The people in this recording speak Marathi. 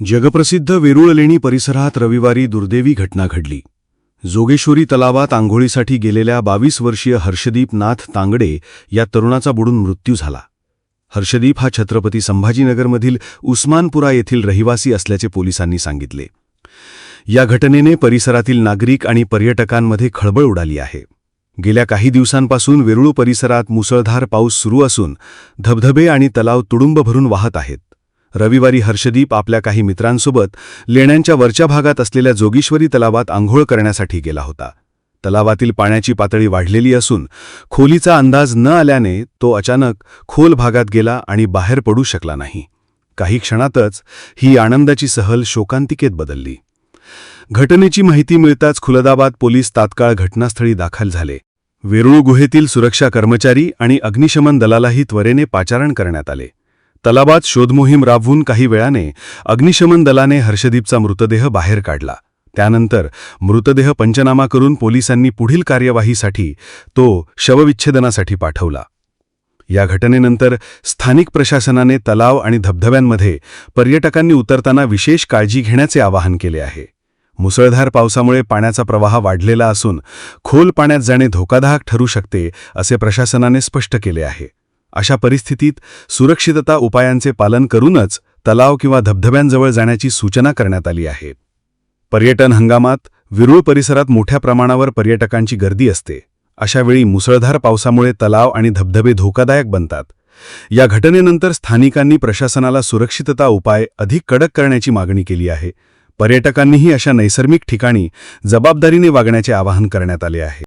जगप्रसिद्ध वेरूळ लेणी परिसरात रविवारी दुर्दैवी घटना घडली. जोगेश्वरी तलावात आंघोळीसाठी गेलेल्या बावीस वर्षीय हर्षदीप नाथ तांगडे या तरुणाचा बुडून मृत्यू झाला. हर्षदीप हा छत्रपती संभाजीनगरमधील उस्मानपुरा येथील रहिवासी असल्याचे पोलिसांनी सांगितले. या घटनेने परिसरातील नागरिक आणि पर्यटकांमध्ये खळबळ उडाली आहे. गेल्या काही दिवसांपासून वेरूळ परिसरात मुसळधार पाऊस सुरू असून धबधबे आणि तलाव तुडुंब भरून वाहत आहेत. रविवारी हर्षदीप आपल्या काही मित्रांसोबत लेण्यांच्या वरच्या भागात असलेल्या जोगेश्वरी तलावात आंघोळ करण्यासाठी गेला होता. तलावातील पाण्याची पातळी वाढलेली असून खोलीचा अंदाज न आल्याने तो अचानक खोल भागात गेला आणि बाहेर पडू शकला नाही. काही क्षणातच ही आनंदाची सहल शोकांतिकेत बदलली. घटनेची माहिती मिळताच खुलदाबाद पोलीस तात्काळ घटनास्थळी दाखल झाले. वेरूळ गुहेतील सुरक्षा कर्मचारी आणि अग्निशमन दलालाही त्वरेने पाचारण करण्यात आले. तलावात शोधमोहीम राबवून काही वेळाने अग्निशमन दलाने हर्षदीपचा मृतदेह बाहेर काढला. त्यानंतर मृतदेह पंचनामा करून पोलिसांनी पुढील कार्यवाहीसाठी तो शवविच्छेदनासाठी पाठवला. या घटनेनंतर स्थानिक प्रशासनाने तलाव आणि धबधब्यांमध्ये पर्यटकांनी उतरताना विशेष काळजी घेण्याचे आवाहन केले आहे. मुसळधार पावसामुळे पाण्याचा प्रवाह वाढलेला असून खोल पाण्यात जाणे धोकादायक ठरू शकते असे प्रशासनाने स्पष्ट केले आहे. अशा परिस्थितीत सुरक्षितता उपायांचे पालन करूनच तलाव किंवा धबधब्यांजवळ जाण्याची सूचना करण्यात आली आहे. पर्यटन हंगामात विरुळ परिसरात मोठ्या प्रमाणावर पर्यटकांची गर्दी असते. अशावेळी मुसळधार पावसामुळे तलाव आणि धबधबे धोकादायक बनतात. या घटनेनंतर स्थानिकांनी प्रशासनाला सुरक्षितता उपाय अधिक कडक करण्याची मागणी केली आहे. पर्यटकांनीही अशा नैसर्गिक ठिकाणी जबाबदारीने वागण्याचे आवाहन करण्यात आले आहे.